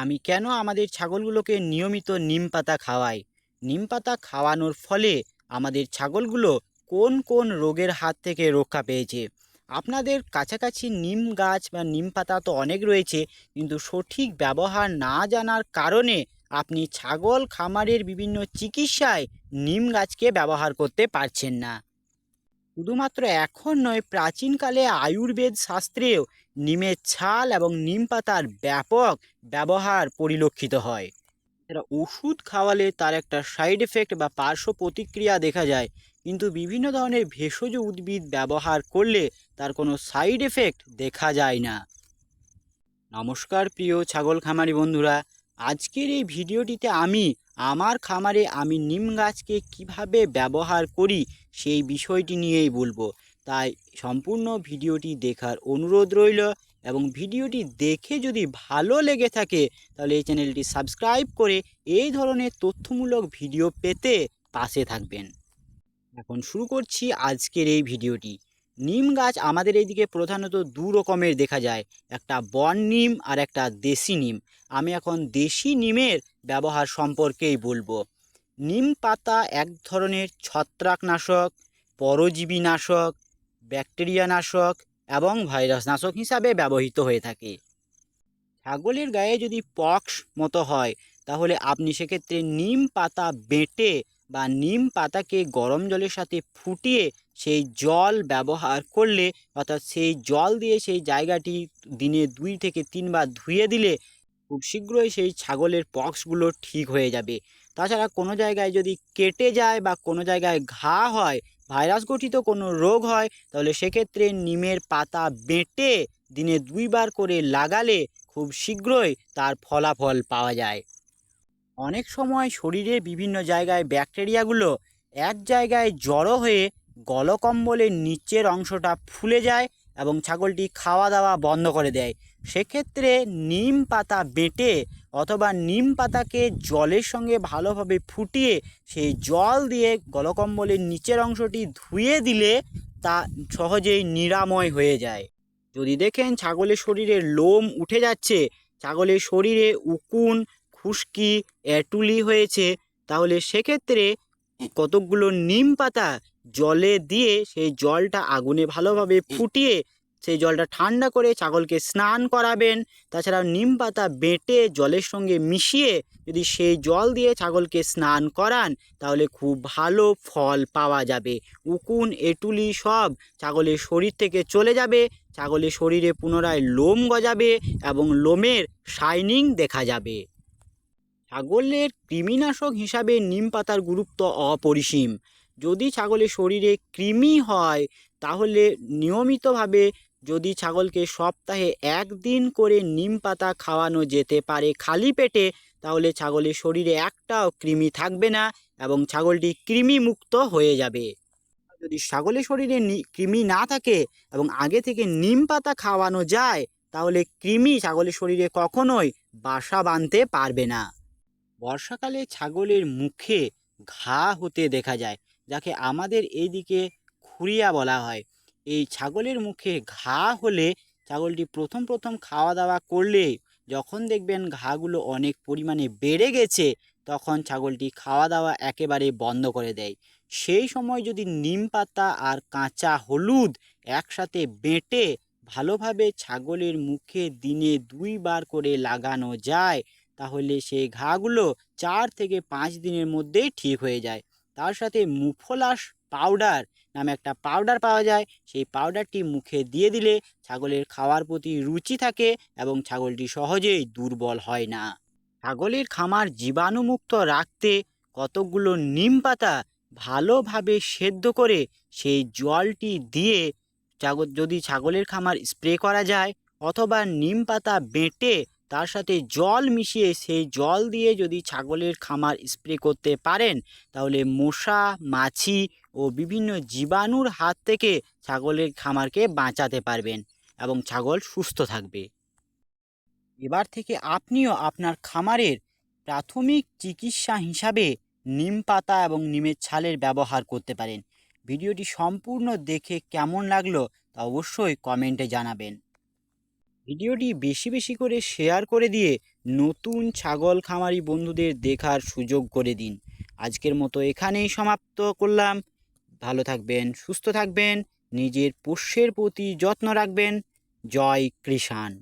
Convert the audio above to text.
আমি কেন আমাদের ছাগলগুলোকে নিয়মিত নিম পাতা খাওয়াই? নিম পাতা খাওয়ানোর ফলে আমাদের ছাগলগুলো কোন কোন রোগের হাত থেকে রক্ষা পেয়েছে? আপনাদের কাছাকাছি নিম গাছ বা নিম পাতা তো অনেক রয়েছে, কিন্তু সঠিক ব্যবহার না জানার কারণে আপনি ছাগল খামারের বিভিন্ন চিকিৎসায় নিম গাছকে ব্যবহার করতে পারছেন না। শুধুমাত্র এখন নয়, প্রাচীনকালে আয়ুর্বেদ শাস্ত্রেও নিমের ছাল এবং নিম পাতার ব্যাপক ব্যবহার পরিলক্ষিত হয়। এরা ওষুধ খাওয়ালে তার একটা সাইড এফেক্ট বা পার্শ্ব প্রতিক্রিয়া দেখা যায়, কিন্তু বিভিন্ন ধরনের ভেষজ উদ্ভিদ ব্যবহার করলে তার কোনো সাইড এফেক্ট দেখা যায় না। নমস্কার, প্রিয় ছাগল খামারি বন্ধুরা। আজকের এই ভিডিওটিতে আমি আমার খামারে আমি নিম গাছকে কীভাবে ব্যবহার করি সেই বিষয়টি নিয়েই বলব। তাই সম্পূর্ণ ভিডিওটি দেখার অনুরোধ রইল এবং ভিডিওটি দেখে যদি ভালো লেগে থাকে তাহলে এই চ্যানেলটি সাবস্ক্রাইব করে এই ধরনের তথ্যমূলক ভিডিও পেতে পাশে থাকবেন। এখন শুরু করছি আজকের এই ভিডিওটি। নিম গাছ আমাদের এইদিকে প্রধানত দু রকমের দেখা যায়। একটা বন নিম আর একটা দেশি নিম। আমি এখন দেশি নিমের ব্যবহার সম্পর্কেই বলব। নিম পাতা এক ধরনের ছত্রাকনাশক পরজীবী নাশক ব্যাকটেরিয়া নাশক এবং ভাইরাস নাশক হিসাবে ব্যবহৃত হয়ে থাকে। ছাগলের গায়ে যদি পক্স মতো হয়, তাহলে আপনি সেক্ষেত্রে নিম পাতা বেটে বা নিম পাতাকে গরম জলের সাথে ফুটিয়ে সেই জল ব্যবহার করলে, অর্থাৎ সেই জল দিয়ে সেই জায়গাটি দিনে দুই থেকে তিনবার ধুয়ে দিলে খুব শীঘ্রই সেই ছাগলের পক্সগুলো ঠিক হয়ে যাবে। তাছাড়া কোনো জায়গায় যদি কেটে যায় বা কোনো জায়গায় ঘা হয়, ভাইরাস গঠিত কোনো রোগ হয়, তাহলে সেক্ষেত্রে নিমের পাতা বেঁটে দিনে দুইবার করে লাগালে খুব শীঘ্রই তার ফলাফল পাওয়া যায়। অনেক সময় শরীরের বিভিন্ন জায়গায় ব্যাকটেরিয়াগুলো এক জায়গায় জড়ো হয়ে গলকম্বলের নিচের অংশটা ফুলে যায় এবং ছাগলটি খাওয়া দাওয়া বন্ধ করে দেয়। সেক্ষেত্রে নিম পাতা বেটে অথবা নিম পাতাকে জলের সঙ্গে ভালোভাবে ফুটিয়ে সেই জল দিয়ে গলকম্বলের নিচের অংশটি ধুয়ে দিলে তা সহজেই নিরাময় হয়ে যায়। যদি দেখেন ছাগলের শরীরে লোম উঠে যাচ্ছে, ছাগলের শরীরে উকুন খুশকি, এটুলি হয়েছে। তাহলে সেক্ষেত্রে কতকগুলো নিম পাতা জলে দিয়ে সেই জলটা আগুনে ভালোভাবে ফুটিয়ে সেই জলটা ঠান্ডা করে ছাগলকে স্নান করাবেন। তাছাড়া নিম পাতা বেটে জলের সঙ্গে মিশিয়ে যদি সেই জল দিয়ে ছাগলকে স্নান করান, তাহলে খুব ভালো ফল পাওয়া যাবে। উকুন, এটুলি সব ছাগলের শরীর থেকে চলে যাবে। ছাগলের শরীরে পুনরায় লোম গজাবে এবং লোমের শাইনিং দেখা যাবে। ছাগলের কৃমিনাশক হিসাবে নিম পাতার গুরুত্ব অপরিসীম। যদি ছাগলের শরীরে কৃমি হয়, তাহলে নিয়মিতভাবে যদি ছাগলকে সপ্তাহে একদিন করে নিম পাতা খাওয়ানো যেতে পারে খালি পেটে, তাহলে ছাগলের শরীরে একটাও কৃমি থাকবে না এবং ছাগলটি কৃমিমুক্ত হয়ে যাবে। যদি ছাগলের শরীরে কৃমি না থাকে এবং আগে থেকে নিম পাতা খাওয়ানো যায়, তাহলে কৃমি ছাগলের শরীরে কখনোই বাসা বাঁধতে পারবে না। বর্ষাকালে ছাগলের মুখে ঘা হতে দেখা যায়, যাকে আমাদের এইদিকে খুরিয়া বলা হয়। এই ছাগলের মুখে ঘা হলে ছাগলটি প্রথম প্রথম খাওয়া দাওয়া করলে যখন দেখবেন ঘাগুলো অনেক পরিমাণে বেড়ে গেছে, তখন ছাগলটি খাওয়া দাওয়া একেবারে বন্ধ করে দেয়। সেই সময় যদি নিম পাতা আর কাঁচা হলুদ একসাথে বেঁটে ভালোভাবে ছাগলের মুখে দিনে দুইবার করে লাগানো যায় তাহলে সেই ঘাগুলো চার থেকে পাঁচ দিনের মধ্যেই ঠিক হয়ে যায়। তার সাথে মুফলাস পাউডার নামে একটা পাউডার পাওয়া যায়। সেই পাউডারটি মুখে দিয়ে দিলে ছাগলের খাওয়ার প্রতি রুচি থাকে এবং ছাগলটি সহজেই দুর্বল হয় না। ছাগলের খামার জীবাণুমুক্ত রাখতে কতকগুলো নিম পাতা ভালোভাবে সেদ্ধ করে সেই জলটি দিয়ে যদি ছাগলের খামার স্প্রে করা যায় অথবা নিম পাতা বেটে তার সাথে জল মিশিয়ে সেই জল দিয়ে যদি ছাগলের খামার স্প্রে করতে পারেন, তাহলে মশা, মাছি ও বিভিন্ন জীবাণুর হাত থেকে ছাগলের খামারকে বাঁচাতে পারবেন এবং ছাগল সুস্থ থাকবে। এবার থেকে আপনিও আপনার খামারের প্রাথমিক চিকিৎসা হিসাবে নিম পাতা এবং নিমের ছালের ব্যবহার করতে পারেন। ভিডিওটি সম্পূর্ণ দেখে কেমন লাগল তা অবশ্যই কমেন্টে জানাবেন। ভিডিওটি বেশি বেশি করে শেয়ার করে দিয়ে নতুন ছাগল খামারি বন্ধুদের দেখার সুযোগ করে দিন। আজকের মতো এখানেই সমাপ্ত করলাম। ভালো থাকবেন, সুস্থ থাকবেন, নিজের পোষ্যের প্রতি যত্ন রাখবেন। জয় কৃষাণ।